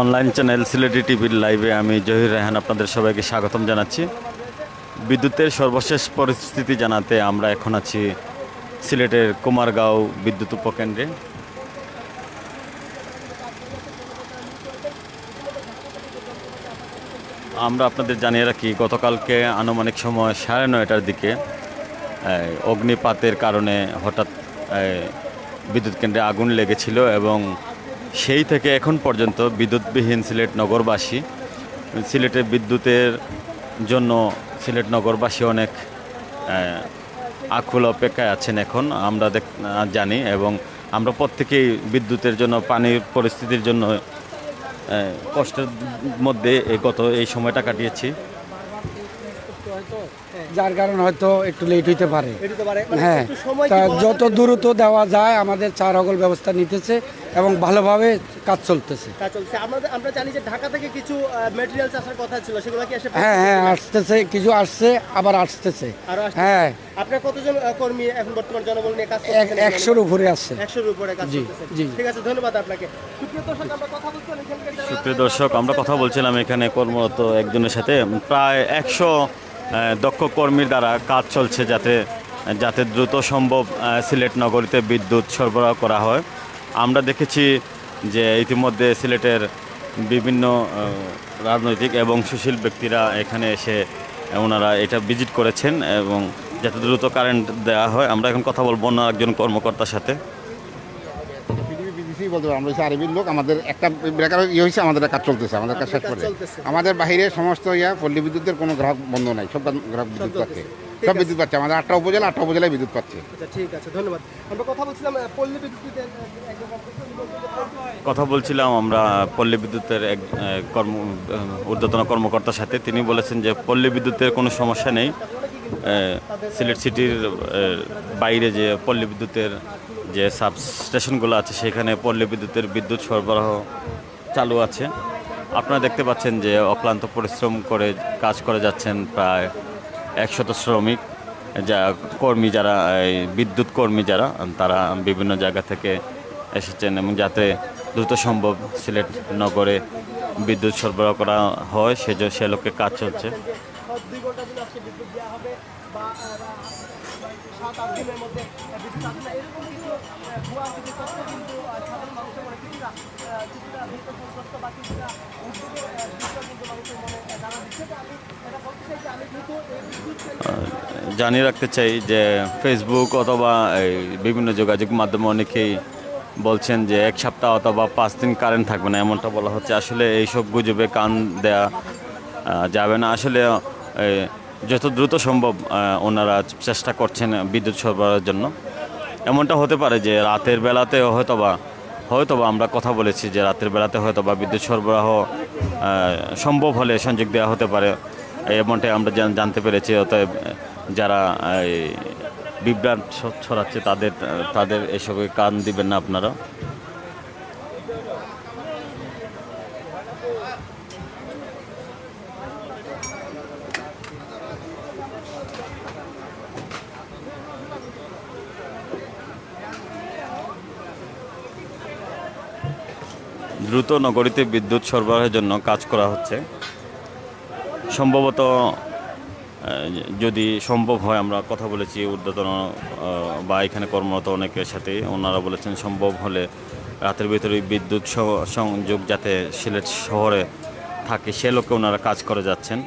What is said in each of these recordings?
Online channel Sylheti টিভির লাইভে আমি জহির রেহান আপনাদের সবাইকে স্বাগতম জানাচ্ছি। বিদ্যুতের সর্বশেষ পরিস্থিতি জানাতে আমরা এখন আছি সিলেটের কুমারগাঁও বিদ্যুৎ উপকেন্দ্রে। আমরা আপনাদের জানিয়ে রাখি, গতকালকে আনুমানিক সময় সাড়ে নয়টার দিকে অগ্নিপাতের কারণে হঠাৎ বিদ্যুৎ কেন্দ্রে আগুন লেগেছিল এবং সেই থেকে এখন পর্যন্ত বিদ্যুৎবিহীন সিলেট নগরবাসী সিলেটের বিদ্যুতের জন্য সিলেট নগরবাসী অনেক আকুল অপেক্ষায় আছেন এখন, আমরা দেখ, জানি এবং আমরা প্রত্যেকেই বিদ্যুতের জন্য, পানির পরিস্থিতির জন্য কষ্টের মধ্যে গত, এই সময়টা কাটিয়েছি। যার কারণে হয়তো একটু লেট হইতে পারে। মানে হ্যাঁ সময় তা যত? দ্রুত দেওয়া যায় আমাদের চার অগল ব্যবস্থা নিতেছে এবং ভালোভাবে কাজ চলতেছে। আমরা জানি যে ঢাকা থেকে কিছু মেটেরিয়ালস আসার কথা ছিল সেগুলো কি হ্যাঁ হ্যাঁ আসতেছে কিছু আসছে আবার আসতেছে। আরও হ্যাঁ। আপনার কতজন কর্মী এখন বর্তমান জনবল নিয়ে কাজ এক- করতেছেন একশোর উপরে আসছে। একশোর উপরে কাজ জি, জি। ঠিক আছে ধন্যবাদ আপনাকে। সুপ্রিয় দর্শক আমরা কথা বলছিলাম এখানকার সুপ্রিয় দর্শক আমরা কথা বলছিলাম এখানে কর্মরত একজনের সাথে। প্রায় একশো দক্ষ কর্মীর দ্বারা কাজ চলছে যাতে যাতে দ্রুত সম্ভব সিলেট নগরীতে বিদ্যুৎ সরবরাহ করা হয়। আমরা দেখেছি যে ইতিমধ্যে সিলেটের বিভিন্ন রাজনৈতিক এবং সুশীল ব্যক্তিরা এখানে এসে ওনারা এটা ভিজিট করেছেন এবং যাতে দ্রুত কারেন্ট দেওয়া হয়। আমরা এখন কথা বলব অন্য একজন কর্মকর্তার সাথে। বলতে পারো আমরা হচ্ছে আরবির লোক আমাদের একটা ব্রেকার ইয়ে হয়েছে আমাদের কাজ চলতেছে আমাদের কাজ শেষ করে আমাদের বাইরে সমস্ত ইয়া পল্লী বিদ্যুতের কোনো গ্রাহক বন্ধ নাই সব গ্রাহক বিদ্যুৎ পাচ্ছে সব বিদ্যুৎ পাচ্ছে আমাদের আটটা উপজেলা আটটা উপজেলায় বিদ্যুৎ পাচ্ছে আচ্ছা ঠিক আছে ধন্যবাদ আমরা কথা বলছিলাম পল্লী বিদ্যুতের কথা বলছিলাম আমরা পল্লী বিদ্যুতের এক কর্ম ঊর্ধ্বতন কর্মকর্তার সাথে তিনি বলেছেন যে পল্লী বিদ্যুতের কোনো সমস্যা নেই সিলেট সিটির বাইরে যে পল্লী বিদ্যুতের যে সাব স্টেশনগুলো আছে, সেখানে পল্লী বিদ্যুতের বিদ্যুৎ সরবরাহ চালু আছে। আপনারা দেখতে পাচ্ছেন যে অক্লান্ত পরিশ্রম করে কাজ করে যাচ্ছেন প্রায় একশত শ্রমিক। যা কর্মী যারা বিদ্যুৎ কর্মী যারা, তারা বিভিন্ন জায়গা থেকে এসেছেন এবং যাতে দ্রুত সম্ভব সিলেট নগরে বিদ্যুৎ সরবরাহ করা হয় সে সে লোকে কাজ চলছে। সাত আট দিনের মধ্যে বিদ্যুৎ না এরকম কিছু ভুয়া কিন্তু সাধারণ মানুষের মনে কিছুটা কিছুটা বা কিছুটা উদ্যোগে আহ, কিছুটা কিন্তু মানুষের মনে জানা দিচ্ছে আমি এটা বলতে চাই যে আমি কিন্তু জানিয়ে রাখতে চাই যে ফেসবুক অথবা বিভিন্ন যোগাযোগ মাধ্যমে অনেকেই বলছেন যে এক সপ্তাহ অথবা পাঁচ দিন কারেন্ট থাকবে না এমনটা বলা হচ্ছে। আসলে এইসব গুজবে কান দেয়া যাবে না। আসলে যত দ্রুত সম্ভব ওনারা চেষ্টা করছেন বিদ্যুৎ সরবরাহের জন্য। এমনটা হতে পারে যে রাতের বেলাতে হয়তোবা হয়তোবা আমরা কথা বলেছি যে রাতের বেলাতে হয়তোবা বিদ্যুৎ সরবরাহ সম্ভব হলে সংযোগ দেওয়া হতে পারে। এমনটাই আমরা জানতে পেরেছি। অতএব যারা বিভ্রাট ছড়াচ্ছে তাদের তাদের এসবে কান দিবেন না আপনারা। দ্রুত নগরীতে বিদ্যুৎ সরবরাহের জন্য কাজ করা হচ্ছে। সম্ভবত যদি সম্ভব হয়, আমরা কথা বলেছি ঊর্ধ্বতন বা এখানে কর্মরত অনেকের সাথে। ওনারা বলেছেন, সম্ভব হলে রাতের ভিতরে বিদ্যুৎ সংযোগ যাতে সিলেট শহরে থাকে, সে লোকে ওনারা কাজ করে যাচ্ছেন।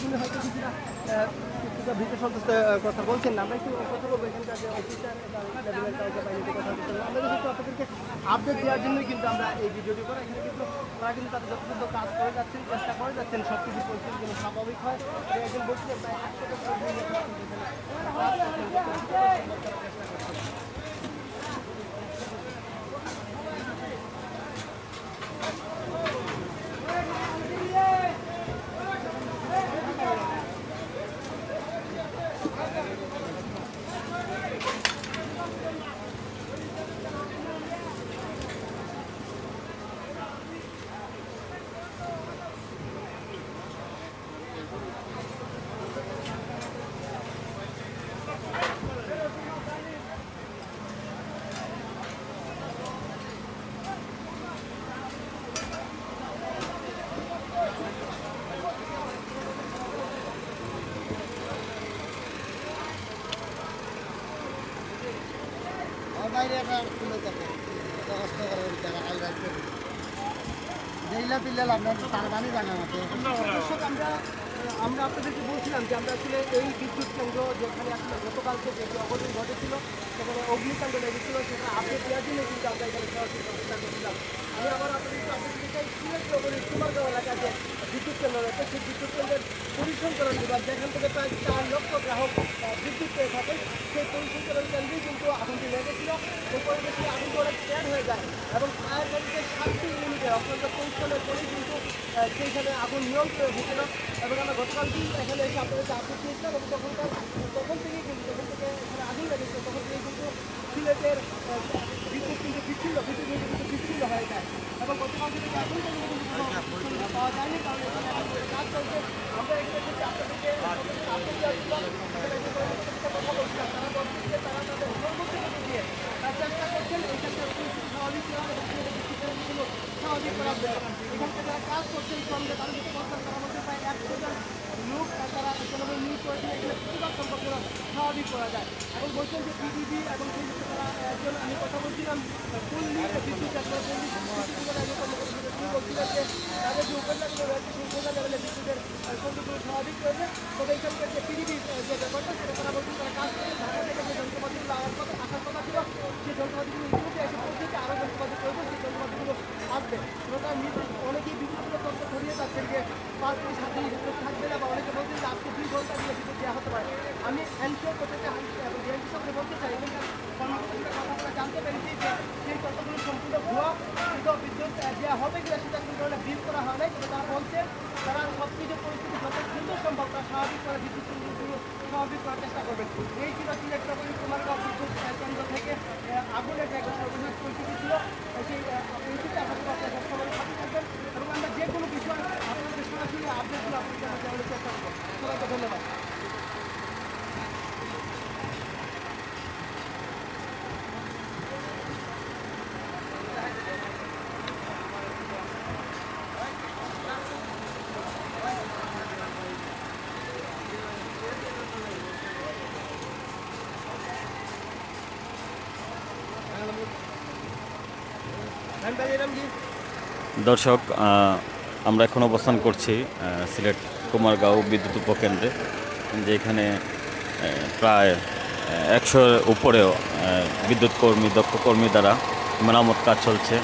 তুমি হয়তো কিছুটা, আহ, কিছুটা ভীত সন্ত্রস্ত, কথা বলছেন আমরা একটু কথা বলব এখানকার যে অফিসার আমরা আপনাদেরকে আপডেট দেওয়ার জন্যই কিন্তু আমরা এই করে কিন্তু তারা কিন্তু তাদের যথাযথ কাজ করে যাচ্ছেন চেষ্টা করে যাচ্ছেন সব কিছু পরিস্থিতি স্বাভাবিক হয় বছর ধরে কিন্তু এখানে কাজ করছেন। দর্শক, আমরা আমরা আপনাদেরকে বলছিলাম যে আমরা আসলে এই বিদ্যুৎ কেন্দ্র যেখানে আসলে গতকাল থেকে একটি অঘটন ঘটেছিল, সেখানে অগ্নিকাণ্ড লেগেছিল সেখানে আপডেট দেওয়ার জন্য কিন্তু আমরা এখানে সরাসরি চেষ্টা করছিলাম। আমি আবার আপনাদেরকে আপনাদেরকে চাই সিলেট এলাকায় যে বিদ্যুৎ কেন্দ্র রয়েছে। সেই বিদ্যুৎ কেন্দ্রের পরিসংকরণ বিভাগ, যেখান থেকে প্রায় চার লক্ষ গ্রাহক বিদ্যুৎ পেয়ে থাকেন সেই পরিসংকরণ কেন্দ্রেই কিন্তু আগুনটি লেগেছিল। সেই পরিবেশে আগুনটি অনেক হয়ে যায় এবং ফায়ার সার্ভিসের সাতটি ইউনিটের অত্যন্ত পরেই কিন্তু সেইখানে আগুন নিয়ন্ত্রণে ঢুকেছিল এবং আমরা গতকাল দিন এখানে এসে আপনাদেরকে আপডেট দিয়েছিলাম এবং তখনকার তখন থেকেই কিন্তু যখন থেকে এখানে আগুন লেগেছিল তখন থেকেই কিন্তু সিলেটের বিদ্যুৎ কিন্তু বিচ্ছিন্ন বিদ্যুৎ কিন্তু বিচ্ছিন্ন হয়ে যায়। এবং গতকাল থেকে আগুন থেকে কিন্তু কোনো সন্ধান পাওয়া যায়নি কারণ এখানে কাজ চলছে। আমরা এখানে এসেছি আপনাদেরকে আপডেট কথা বলছিলাম তারা তাদের সর্বোচ্চ গতি দিয়ে তারা চেষ্টা করছেন। এই ক্ষেত্রে স্বাভাবিক স্বাভাবিক করার জন্য এখানকার কাজ করছেন সঙ্গে তারা যেটা করছেন তারা প্রায় একশো জন লোক তারা ইকোনমি নিয়োগ করে দিয়ে এখানে প্রতিবাদ স্বাভাবিক করা যায়। এবং বলছেন যে পিডিবি একজন আমি কথা বলছিলাম পল্লী বিদ্যুৎ বলছিলেন যে তাদের যে উপজেলাগুলো স্বাভাবিক রয়েছে। তবে এখানকার যে পিডিবি তারা বলছেন তারা কাজ করে কথা সেই যন্ত্রপাতিগুলো ইতিমধ্যে এসে পৌঁছেছে আরও যন্ত্রপাতি প্রয়োজন সেই যন্ত্রপাতিগুলো আসবে এবং তারা নিজে অনেকেই বিভিন্ন তথ্য ছড়িয়ে যাচ্ছেন যে পাঁচ থেকে সাত দিন বিদ্যুৎ থাকবে না বা অনেকে বলছেন যে আজকে দুই ঘণ্টা দিয়ে বিদ্যুৎ দেওয়া হতে পারে আমি এনশিওর করতে চাই এবং ডিএনটির সঙ্গে বলতে চাই এখানকার কর্মকর্তাদের কথা বলে জানতে পেরেছি যে সেই তথ্যগুলো সম্পূর্ণ ভুয়া কিন্তু বিদ্যুৎ আহ, দেওয়া হবে সেটা কিন্তু বিল করা হয় নাই। তবে তারা তারা সব কিছু যত দ্রুত সম্ভব স্বাভাবিক বিদ্যুৎ কেন্দ্রগুলো স্বাভাবিক করার চেষ্টা করবেন। এই ছিল সিলেট নগরী কুমারগাঁও বিদ্যুৎ কেন্দ্র থেকে আগুনের যে একটা সর্বশেষ পরিস্থিতি ছিল আহ, সেই আহ, পরিস্থিতি আপনাদের কাছে সবসময় সাথে থাকবেন এবং আমরা যে কোনো বিষয় আপনাদের সরাসরি আপডেটগুলো আপনাদের জানাতে আমাদের চেষ্টা করব সবাইকে ধন্যবাদ আমি ভাই এরম কি দর্শক আমরা এখন অবস্থান করছি সিলেট কুমারগাঁও বিদ্যুৎ উপকেন্দ্রে, যেখানে প্রায় একশোর উপরেও বিদ্যুৎ কর্মী, দক্ষ কর্মী দ্বারা মেরামত কাজ চলছে।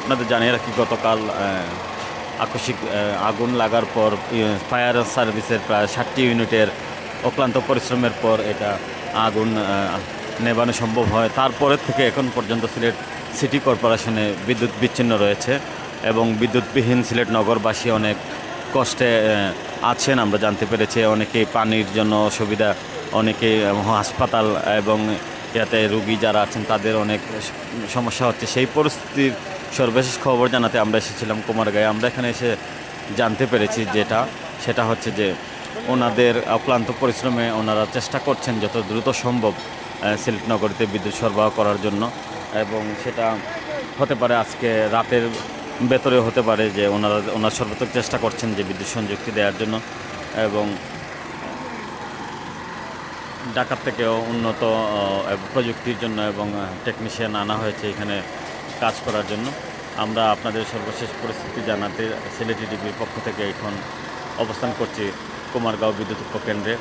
আপনাদের জানিয়ে রাখি, গতকাল আকস্মিক আগুন লাগার পর ফায়ার সার্ভিসের প্রায় ষাটটি ইউনিটের অক্লান্ত পরিশ্রমের পর এটা আগুন নেবানো সম্ভব হয়। তারপরের থেকে এখন পর্যন্ত সিলেট সিটি কর্পোরেশনে বিদ্যুৎ বিচ্ছিন্ন রয়েছে এবং বিদ্যুৎবিহীন সিলেট নগরবাসী অনেক কষ্টে আছেন, আমরা জানতে পেরেছি। অনেকে পানির জন্য অসুবিধা অনেকে হাসপাতাল এবং ইয়াতে রুগী যারা আছেন, তাদের অনেক সমস্যা হচ্ছে। সেই পরিস্থিতির সর্বশেষ খবর জানাতে আমরা এসেছিলাম কুমারগাঁয়ে। আমরা এখানে এসে জানতে পেরেছি যেটা, সেটা হচ্ছে যে ওনাদের অক্লান্ত পরিশ্রমে ওনারা চেষ্টা করছেন যত দ্রুত সম্ভব সিলেট নগরীতে বিদ্যুৎ সরবরাহ করার জন্য। এবং সেটা হতে পারে আজকে রাতের ভেতরে হতে পারে যে ওনারা, ওনার সর্বোচ্চ চেষ্টা করছেন যে বিদ্যুৎ সংযুক্তি দেওয়ার জন্য এবং ঢাকার থেকেও উন্নত প্রযুক্তির জন্য এবং টেকনিশিয়ান আনা হয়েছে এখানে কাজ করার জন্য। আমরা আপনাদের সর্বশেষ পরিস্থিতি জানাতে সিলেটি টিভির পক্ষ থেকে এখন অবস্থান করছি কুমারগাঁও বিদ্যুৎ উপকেন্দ্রে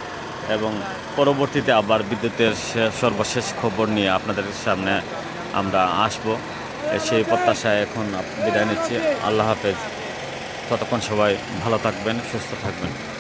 এবং পরবর্তীতে আবার বিদ্যুতের সর্বশেষ খবর নিয়ে আপনাদের সামনে আমরা আসব। সেই প্রত্যাশায় এখন বিদায় নিচ্ছি। আল্লাহ হাফেজ। ততক্ষণ সবাই ভালো থাকবেন, সুস্থ থাকবেন।